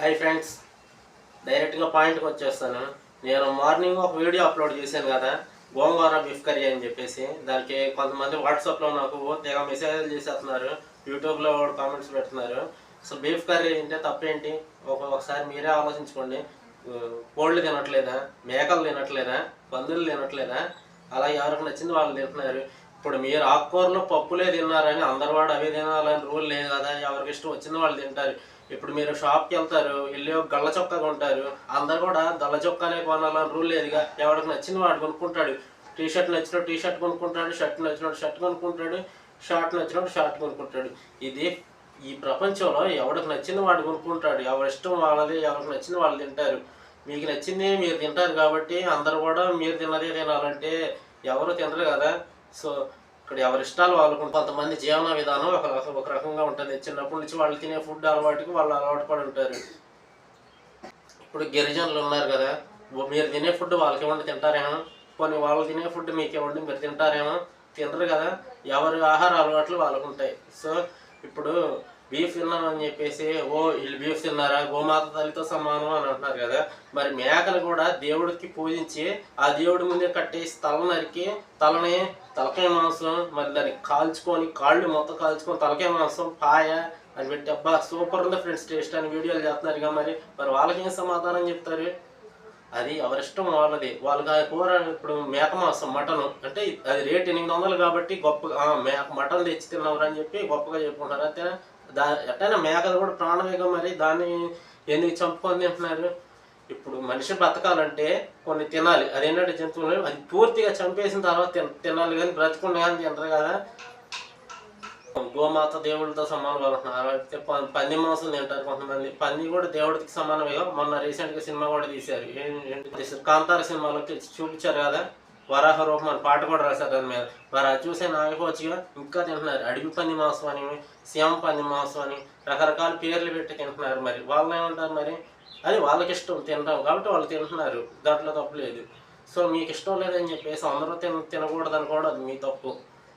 Hi friends డైరెక్ట్గా పాయింట్కి వచ్చేస్తాను. నేను మార్నింగ్ ఒక వీడియో అప్లోడ్ చేశాను కదా. గోంగూర బీఫ్ కర్రీ అని చెప్పేసి. దానికి కొంతమంది వాట్సాప్లో నాకు తెగ మెసేజ్లు చేసేస్తున్నారు. యూట్యూబ్లో కామెంట్స్ పెడుతున్నారు. సో బీఫ్ కర్రీ తింటే తప్పేంటి? ఒక ఒకసారి మీరే ఆలోచించుకోండి. కోళ్ళు తినట్లేదా? మేకలు తినట్లేదా? పందులు తినట్లేదా? అలా ఎవరికి నచ్చింది వాళ్ళు తింటున్నారు. ఇప్పుడు మీరు ఆకుకూరలు పప్పులే తిన్నారని అందరు వాడు అవే తినాలని రూల్ లేదు కదా. ఎవరికి ఇష్టం వచ్చింది వాళ్ళు తింటారు. ఇప్పుడు మీరు షాప్కి వెళ్తారు వెళ్ళి ఒక గల్ల చొక్కా కొంటారు. అందరు కూడా గల్ల చొక్కానే కొనాలని రూల్ లేదుగా. ఎవరికి నచ్చింది వాడు కొనుక్కుంటాడు. టీ షర్ట్ నచ్చినట్టు టీ షర్ట్ కొనుక్కుంటాడు షర్ట్ నచ్చినట్టు షర్ట్ కొనుక్కుంటాడు షార్ట్ నచ్చినట్టు షార్ట్ కొనుక్కుంటాడు. ఇది ఈ ప్రపంచంలో ఎవరికి నచ్చింది వాడు కొనుక్కుంటాడు. ఎవరి ఇష్టం వాళ్ళది ఎవరికి నచ్చింది వాళ్ళు తింటారు. మీకు నచ్చింది మీరు తింటారు కాబట్టి అందరు కూడా మీరు తిన్నదే తినాలంటే ఎవరు తినరు కదా. సో ఇక్కడ ఎవరి ఇష్టాలు వాళ్ళకు కొంతమంది జీవన విధానం ఒక రకం ఒక రకంగా ఉంటుంది. చిన్నప్పటి నుంచి వాళ్ళు తినే ఫుడ్ అలవాటుకి వాళ్ళు అలవాటు పడి ఉంటారు. ఇప్పుడు గిరిజనులు ఉన్నారు కదా మీరు తినే ఫుడ్ వాళ్ళకి ఇవ్వండి తింటారేమో. కొన్ని వాళ్ళు తినే ఫుడ్ మీకు ఇవ్వండి మీరు తింటారేమో. తినరు కదా ఎవరి ఆహార అలవాట్లు వాళ్ళకు ఉంటాయి. సో ఇప్పుడు బీఫ్ తిన్నామని చెప్పేసి ఓ వీళ్ళు బీఫ్ తిన్నారా? గోమాత తల్లితో సమానం అని అంటున్నారు కదా. మరి మేకను కూడా దేవుడికి పూజించి ఆ దేవుడి ముందే కట్టేసి తల నరికి తలని తలకాయ మాంసం మరి దాన్ని కాల్చుకొని కాళ్ళు మొత్తం కాల్చుకొని తలకాయ మాంసం పాయ అని పెట్టి అబ్బా సూపర్ ఉంది ఫ్రెండ్స్ టేస్ట్ అని వీడియోలు చేస్తున్నారు ఇక మరి. మరి వాళ్ళకి ఏం సమాధానం చెప్తారు? అది ఎవరిష్టం వాళ్ళది. వాళ్ళకి ఆ కూర ఇప్పుడు మేక మాంసం మటన్ అంటే అది రేట్ ఎనిమిది వందలు కాబట్టి గొప్ప మేక మటన్ తెచ్చి తిన్నవరు అని చెప్పి గొప్పగా చెప్పుకుంటారు అయితే దా ఎట్టైనా మేకలు కూడా ప్రాణమేగా మరి దాన్ని ఎందుకు చంపుకొని తింటున్నారు ఇప్పుడు మనిషి బ్రతకాలంటే కొన్ని తినాలి. అదేంటంటే జంతువులు అది పూర్తిగా చంపేసిన తర్వాత తిన తినాలి కానీ బ్రతకుండా కానీ తినరు కదా. గోమాత దేవుడితో సమానం కలుగుతున్నారు అయితే ప- పంది మాంసం తింటారు కొంతమంది. పంది కూడా దేవుడికి సమానమే మొన్న రీసెంట్గా సినిమా కూడా తీశారు. ఏంటి? కాంతార సినిమాలో చూపించారు కదా. వరాహ రూపం అని పాట కూడా రాశారు దాని మీద. మరి అది చూసే నాగపోవచ్చుగా ఇంకా తింటున్నారు. అడవి పంది మాంసం అని సీమ పంది మాంసం అని రకరకాల పేర్లు పెట్టి తింటున్నారు మరి. వాళ్ళు ఏమంటారు మరి? అది వాళ్ళకి ఇష్టం తింటాం కాబట్టి వాళ్ళు తింటున్నారు. దాంట్లో తప్పు లేదు. సో మీకు ఇష్టం లేదని చెప్పేసి అందరూ తిన తినకూడదని కూడా అది మీ తప్పు.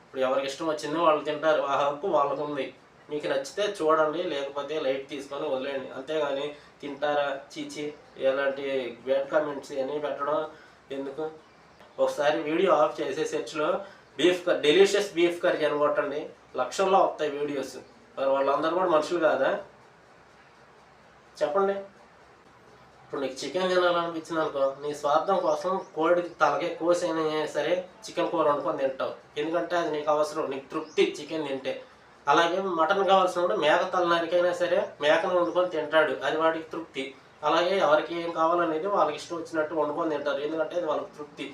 ఇప్పుడు ఎవరికి ఇష్టం వచ్చిందో వాళ్ళు తింటారు. ఆ హక్కు వాళ్ళకు ఉంది మీకు నచ్చితే చూడండి లేకపోతే లైట్ తీసుకొని వదిలేయండి. అంతేగాని తింటారా? చీచి ఎలాంటి బ్యాడ్ కామెంట్స్ ఇవన్నీ పెట్టడం ఎందుకు? ఒకసారి వీడియో ఆఫ్ చేసే సెర్చ్లో బీఫ్ కర్ డెలిషియస్ బీఫ్ కర్రీ అని కొట్టండి లక్షల్లో వస్తాయి వీడియోస్. మరి వాళ్ళందరూ కూడా మనుషులు కాదా? చెప్పండి. ఇప్పుడు నీకు చికెన్ తినాలనిపించింది అనుకో నీ స్వార్థం కోసం కోడికి తలకే కోసైనా సరే చికెన్ కూర వండుకొని తింటావు. ఎందుకంటే అది నీకు అవసరం నీకు తృప్తి చికెన్ తింటే. అలాగే మటన్ కావాల్సినప్పుడు మేక తల నరికైనా సరే మేకను వండుకొని తింటాడు. అది వాడికి తృప్తి. అలాగే ఎవరికి ఏం కావాలనేది వాళ్ళకి ఇష్టం వచ్చినట్టు వండుకొని తింటారు. ఎందుకంటే అది వాళ్ళకి తృప్తి.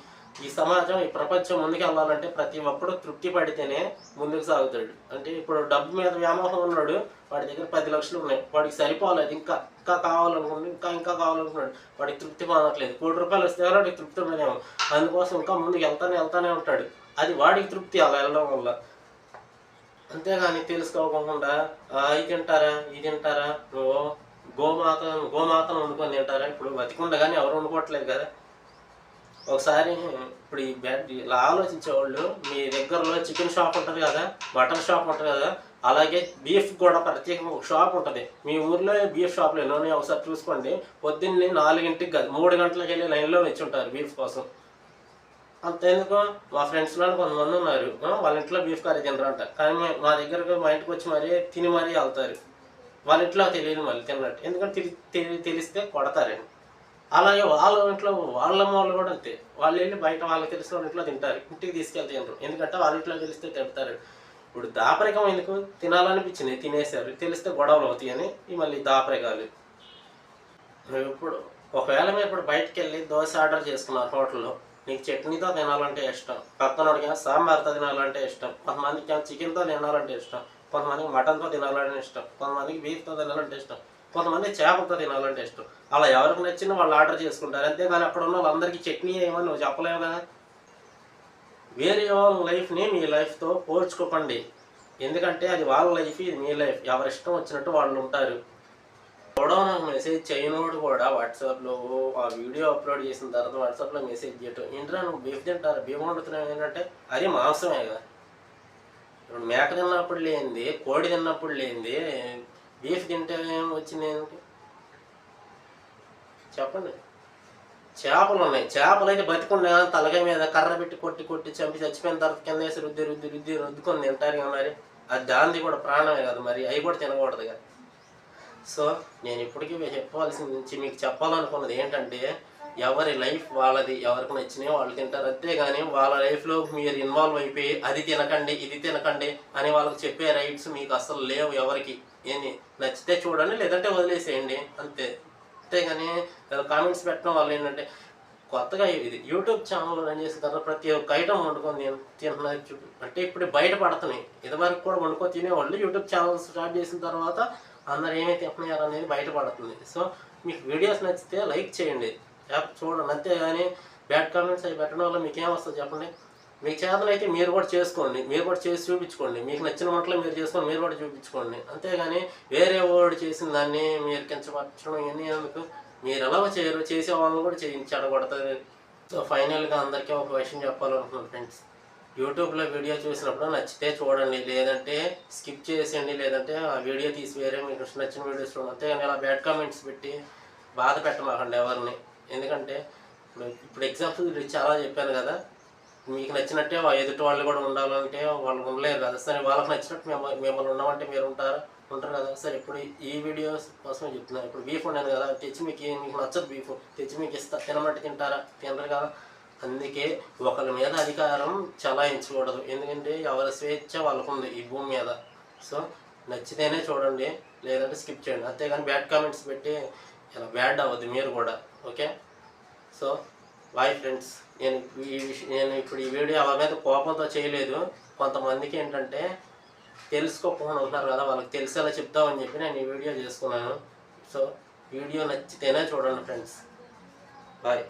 ఈ సమాజం ఈ ప్రపంచం ముందుకు వెళ్ళాలంటే ప్రతి ఒక్కడు తృప్తి పడితేనే ముందుకు సాగుతాడు. అంటే ఇప్పుడు డబ్బు మీద వ్యామోహం ఉన్నాడు వాడి దగ్గర పది లక్షలు ఉన్నాయి. వాడికి సరిపోలేదు. ఇంకా ఇంకా కావాలనుకుంటే ఇంకా ఇంకా కావాలనుకున్నాడు. వాడికి తృప్తి పొందట్లేదు. కోటి రూపాయలు వస్తే వాడికి తృప్తి ఉండదేమో. అందుకోసం ఇంకా ముందుకు వెళ్తానే వెళ్తానే ఉంటాడు. అది వాడికి తృప్తి అలా వెళ్ళడం వల్ల. అంతేగాని తెలుసుకోకుండా ఇది తింటారా? ఇది తింటారా? ఓ గోమాత గోమాతను వండుకొని తింటారా? ఇప్పుడు బతికుండగానే ఎవరు వండుకోవట్లేదు కదా. ఒకసారి ఇప్పుడు ఈ బెడ్ ఇలా ఆలోచించేవాళ్ళు మీ దగ్గరలో చికెన్ షాప్ ఉంటుంది కదా మటన్ షాప్ ఉంటుంది కదా అలాగే బీఫ్ కూడా ప్రత్యేకంగా ఒక షాప్ ఉంటుంది. మీ ఊర్లో బీఫ్ షాప్లో ఎన్నో ఒకసారి చూసుకోండి. పొద్దున్నే నాలుగింటికి కాదు మూడు గంటలకు వెళ్ళి లైన్లో వచ్చి ఉంటారు బీఫ్ కోసం. అంతేందుకు మా ఫ్రెండ్స్లో కొంతమంది ఉన్నారు. వాళ్ళ ఇంట్లో బీఫ్ కర్రీ తినరంట. కానీ మా దగ్గరకు మా ఇంటికి వచ్చి మరీ తిని మరీ వెళ్తారు. వాళ్ళ ఇంట్లో తెలియదు మళ్ళీ తిన్నట్టు. ఎందుకంటే తెలిస్తే కొడతారని అలాగే వాళ్ళ ఇంట్లో వాళ్ళ వాళ్ళు కూడా అంతే. వాళ్ళు వెళ్ళి బయట వాళ్ళకి తెలిసిన ఇంట్లో తింటారు. ఇంటికి తీసుకెళ్తే తినరు. ఎందుకంటే వాళ్ళ ఇంట్లో తెలిస్తే తిడతారు ఇప్పుడు దాపరికం ఎందుకు? తినాలనిపించింది. తినేశారు. తెలిస్తే గొడవలు అవుతాయని ఈ మళ్ళీ దాపరికాలు. ఇప్పుడు ఒకవేళ మీరు ఇప్పుడు బయటకు వెళ్ళి దోశ ఆర్డర్ చేసుకున్నారు హోటల్లో. నీకు చట్నీతో తినాలంటే ఇష్టం. పక్కనోడికి సాంబార్తో తినాలంటే ఇష్టం. కొంతమందికి చికెన్తో తినాలంటే ఇష్టం. కొంతమందికి మటన్తో తినాలంటే ఇష్టం. కొంతమందికి బీఫ్తో తినాలంటే ఇష్టం. కొంతమంది చేపలతో తినాలంటే ఇష్టం. అలా ఎవరికి నచ్చిన వాళ్ళు ఆర్డర్ చేసుకుంటారు. అంతేగాని అక్కడ ఉన్న వాళ్ళందరికీ చట్నీ ఏమని నువ్వు చెప్పలేవు కదా. వేరే వాళ్ళ లైఫ్ని మీ లైఫ్తో పోల్చుకోకండి. ఎందుకంటే అది వాళ్ళ లైఫ్ ఇది మీ లైఫ్. ఎవరి ఇష్టం వచ్చినట్టు వాళ్ళు ఉంటారు. ఎవడో నాకు మెసేజ్ చేయనోడు కూడా వాట్సాప్లో ఆ వీడియో అప్లోడ్ చేసిన తర్వాత వాట్సాప్లో మెసేజ్ చేయటం. ఏంటంటే నువ్వు బీఫ్ తింటారు? బీఫ్ వండుతున్నావు ఏంటంటే అది మాంసమే కదా. ఇప్పుడు మేక తిన్నప్పుడు లేనిది కోడి తిన్నప్పుడు లేనిది బీఫ్ తింటే ఏం వచ్చింది చెప్పండి. చేపలు ఉన్నాయి. చేపలు అయితే బతికుండా తలగ మీద కర్ర పెట్టి కొట్టి కొట్టి చంపి చచ్చిపోయిన తర్వాత కింద వేసి రుద్ది రుద్ది రుద్ది రుద్దుకొని తింటారు కదా మరి. అది దాంది కూడా ప్రాణమే కదా మరి. అవి కూడా తినకూడదు కదా సో నేను ఇప్పటికీ చెప్పవలసింది నుంచి మీకు చెప్పాలనుకున్నది ఏంటంటే ఎవరి లైఫ్ వాళ్ళది ఎవరికి నచ్చినాయో వాళ్ళు తింటారు. అంతేగాని వాళ్ళ లైఫ్లో మీరు ఇన్వాల్వ్ అయిపోయి అది తినకండి ఇది తినకండి అని వాళ్ళకి చెప్పే రైట్స్ మీకు అసలు లేవు ఎవరికి. ఏంది? నచ్చితే చూడండి లేదంటే వదిలేసేయండి. అంతే. అంతేగాని కామెంట్స్ పెట్టడం వల్ల ఏంటంటే కొత్తగా ఇది యూట్యూబ్ ఛానల్ రన్ చేసిన తర్వాత ప్రతి ఒక్క ఐటమ్ వండుకొని నేను తింటున్నది అంటే ఇప్పుడు బయట పడుతున్నాయి. ఇదివరకు కూడా వండుకొని తినేవాళ్ళు యూట్యూబ్ ఛానల్ స్టార్ట్ చేసిన తర్వాత అందరు ఏమేమి తింటున్నారు అనేది బయటపడుతుంది సో మీకు వీడియోస్ నచ్చితే లైక్ చేయండి. యాప్ చూడండి. అంతేగాని బ్యాడ్ కామెంట్స్ అవి పెట్టడం వల్ల మీకు ఏమొస్తుంది చెప్పండి. మీకు చేతనైతే మీరు కూడా చేసుకోండి మీరు కూడా చేసి చూపించుకోండి. మీకు నచ్చిన వంటలు మీరు చేసుకొని మీరు కూడా చూపించుకోండి. అంతేగాని వేరే వాడు చేసిన దాన్ని మీరు కించపరచడం ఇవన్నీ ఎందుకు? మీరు ఎలా చేయరు? చేసే వాళ్ళని కూడా చేయించి అడగొడతారు సో ఫైనల్గా అందరికీ ఒక విషయం చెప్పాలనుకున్నాను ఫ్రెండ్స్. యూట్యూబ్లో వీడియో చూసినప్పుడు నచ్చితే చూడండి. లేదంటే స్కిప్ చేసేయండి. లేదంటే ఆ వీడియో తీసి వేరే మీకు నచ్చిన వీడియోస్ చూడండి. అంతేగాని ఇలా బ్యాడ్ కామెంట్స్ పెట్టి బాధ పెట్టమాకండి ఎవరిని. ఎందుకంటే ఇప్పుడు ఇప్పుడు ఎగ్జాంపుల్ చాలా చెప్పాను కదా. మీకు నచ్చినట్టే వా- ఎదుటి వాళ్ళు కూడా ఉండాలంటే వాళ్ళు ఉండలేరు కదా. సరే వాళ్ళకి నచ్చినట్టు మేము మిమ్మల్ని ఉన్నామంటే మీరు ఉంటారా? ఉంటారు కదా. సరే ఇప్పుడు ఈ వీడియోస్ కోసం చెప్తున్నాను ఇప్పుడు బీఫ్ ఉండేది కదా. తెచ్చి మీకు మీకు నచ్చదు బీఫ్. తెచ్చి మీకు ఇస్తా. తినమంటే తింటారా? తినరు కదా. అందుకే ఒకరి మీద అధికారం చలాయించకూడదు. ఎందుకంటే ఎవరి స్వేచ్ఛ వాళ్ళకు ఉంది ఈ భూమి మీద. సో నచ్చితేనే చూడండి. లేదంటే స్కిప్ చేయండి. అంతేగాని బ్యాడ్ కామెంట్స్ పెట్టి ఇలా బ్యాడ్ అవ్వద్దు మీరు కూడా. ఓకే? సో బాయ్ ఫ్రెండ్స్ నేను ఈ విషయం నేను ఇప్పుడు ఈ వీడియో వాళ్ళ మీద కోపంతో చేయలేదు. కొంతమందికి ఏంటంటే తెలుసుకోకుండా ఉంటారు కదా వాళ్ళకి తెలిసేలా చెప్తామని చెప్పి నేను ఈ వీడియో చేసుకున్నాను సో వీడియో నచ్చితేనే చూడండి ఫ్రెండ్స్ బాయ్